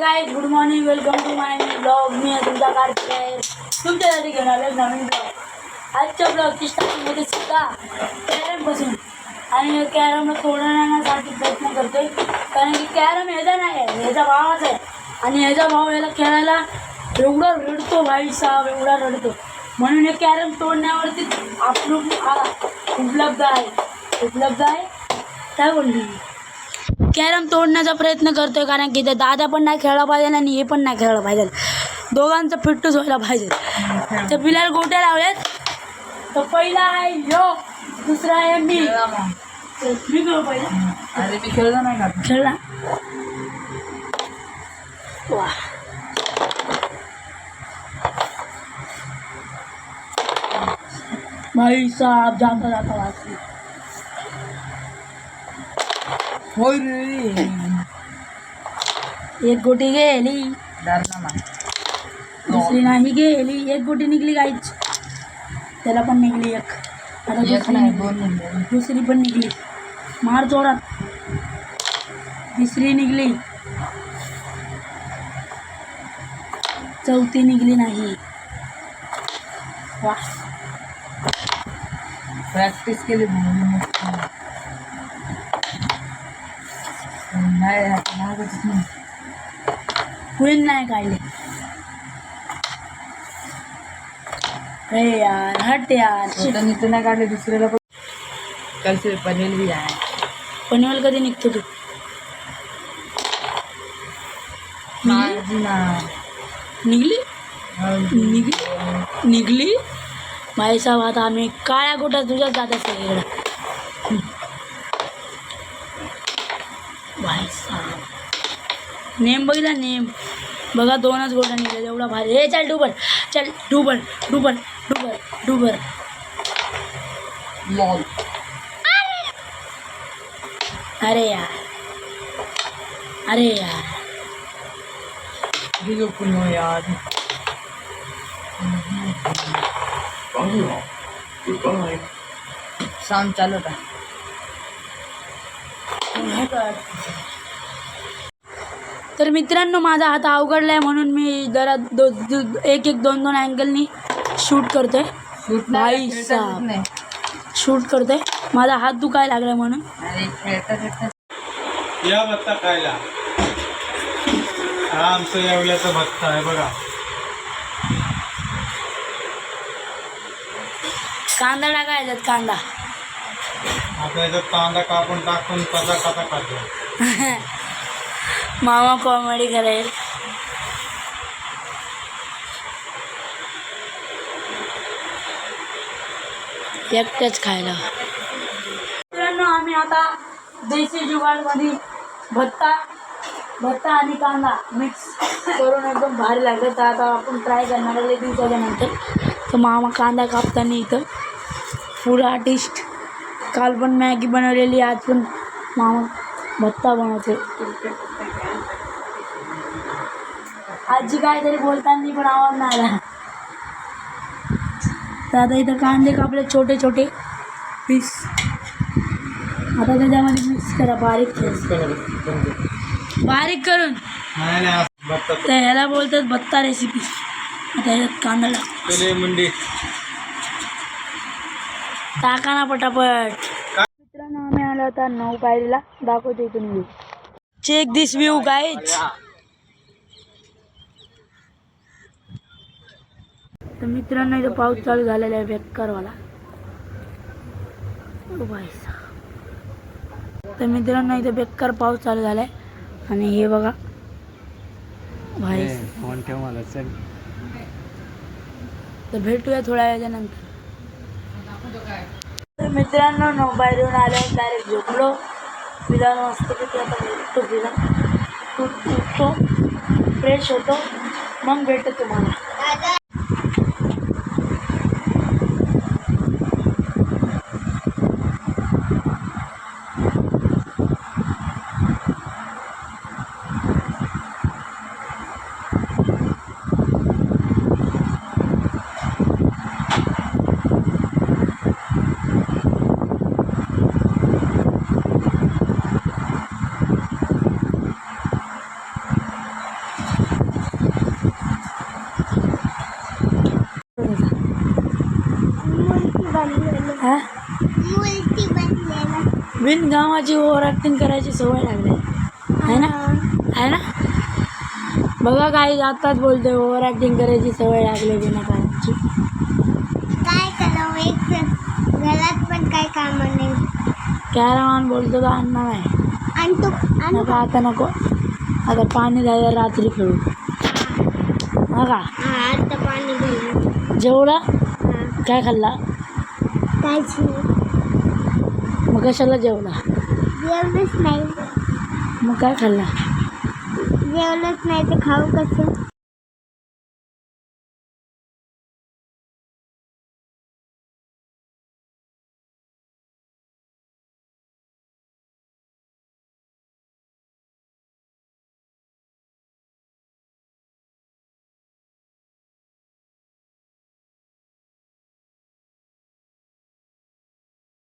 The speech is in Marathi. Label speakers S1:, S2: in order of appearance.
S1: Guys good morning welcome to my blog मी तुमचा कार्तिक आहे तुमच्यासाठी घेऊन आलो नवीन ब्लॉग आजच्या ब्लॉगची स्टार्टिंगमध्ये सुद्धा कॅरम बसून आणि कॅरमला तोडण्यासाठी प्रयत्न करतोय. कारण की कॅरम ह्याचा नाही आहे ह्याचा भावाच आहे. आणि ह्याचा भाव याला खेळायला एवढा रडतो भाई साहेब एवढा रडतो. म्हणून हे कॅरम तोडण्यावरती आपलं उपलब्ध आहे. उपलब्ध आहे. काय बोलली? कॅरम तोडण्याचा प्रयत्न करतोय कारण की ते दादा पण नाही खेळला पाहिजे आणि हे पण नाही खेळलं पाहिजे. दोघांचं फिट्टूच व्हायला पाहिजे. तर बिलाल गोट्या लावल्यात तर पहिला आहे यो दुसरा आहे मी. मी खेळू पहिला?
S2: खेळलो नाही का
S1: खेळला? वा. भाई साहब जाता जाता वाचली. एक गोटी गेली। दुसरी नाही गेली एक गोटी निघली काहीच त्याला पण निघली एक. आता दुसरी. दुसरी पण निघली. मार जोरात. तिसरी निघली. चौथी निघली नाही. वा
S2: प्रॅक्टिस केली नाही लागतच नाही.
S1: काढले अरे यार हट यार
S2: नाही काढले दुसऱ्याला पण. कल से पनीर भी आहे.
S1: पनवेल कधी निघतो तू?
S2: माझी ना.
S1: निघली? निघली? निघली? भाई साहेब आता आम्ही काळ्या गोट्या तुझ्याच जात सगळीकडे नेम बघितला नेम. बघा दोनच गोट्या निघल्या एवढा भारी. हे चल डुबर चल डुबर डुबर डुबर डुबर
S2: लॉल
S1: अरे यार. अरे यार.
S2: यार. साऊंड चालू का
S1: तर मित्रांनो माझा हात अवघडला आहे म्हणून मी जरा दो दो- एक एक दोन दोन अँगलनी शूट करतोय.
S2: शूट
S1: भाई शूट करतोय. माझा हात दुखायला लागला म्हणून.
S3: या भत्ता खायला. हा आमचं येवल्याचा भत्ता आहे बघा.
S1: कांदा टाकायचा कांदा.
S3: आता याच्यात कांदा कापून टाकून कसा कसा खातो.
S1: मामा कॉमेडी करेल एकटेच खायला मित्रांनो, आम्ही आता देशी जुगाडमध्ये भत्ता भत्ता आणि कांदा मिक्स करून एकदम भारी लागलं. तर आता आपण ट्राय करणार आहे दिवसाच्या तर मामा कांदा कापताना इथं फ़ूड आर्टिस्ट काल पण मॅगी बनवलेली, आज पण मामा भत्ता बनवते आजी काहीतरी बोलताना पण आवाज नाही आला. तर आता इथं कांदे कापले छोटे छोटे. पीस आता त्याच्यामध्ये मिक्स करा बारीक बारीक करून. तर ह्याला बोलतात भत्ता रेसिपी आता ह्याच्यात कांदा टाका ना पटापट. होता नऊ पायरीला दाखवतो इथून view check this view guys तर मित्रांनो इथं पाऊस चालू झालेला आहे बेकारवाला ओ भाई साहब. तर मित्रांनो इथं बेकार पाऊस चालू झालाय. आणि हे बघा. भाई
S3: फोन ठेव मला चल.
S1: तर भेटूया थोड्या वेळानंतर. तर मित्रांनो नोबाईलवरून आल्यावर डायरेक्ट झोपलो. विधान मस्तपैकी आता भेटतो विधान उठतो फ्रेश होतो. मग भेटतो तुम्हाला. बिन गावाची ओव्हर ॲक्टिंग करायची सवय लागली. आहे ना? आहे ना? बघा काही आताच बोलतोय ओव्हर ॲक्टिंग करायची सवय लागली बिना कामाची.
S4: काय करावं एक घरात पण काय काम नाही.
S1: कॅरमान बोलतो तर अण्णा नाही
S4: आणि तू आणि
S1: नको आता नको. आता पाणी द्यायला रात्री खेळू. हा का?
S4: हा आता पाणी घेऊन
S1: जेवढा काय खाल्ला?
S4: काहीच नाही.
S1: मग कशाला जेवला.
S4: जेवलंच नाही.
S1: मग काय खाल्ला?
S4: जेवलंच नाही तर खाऊ कसं?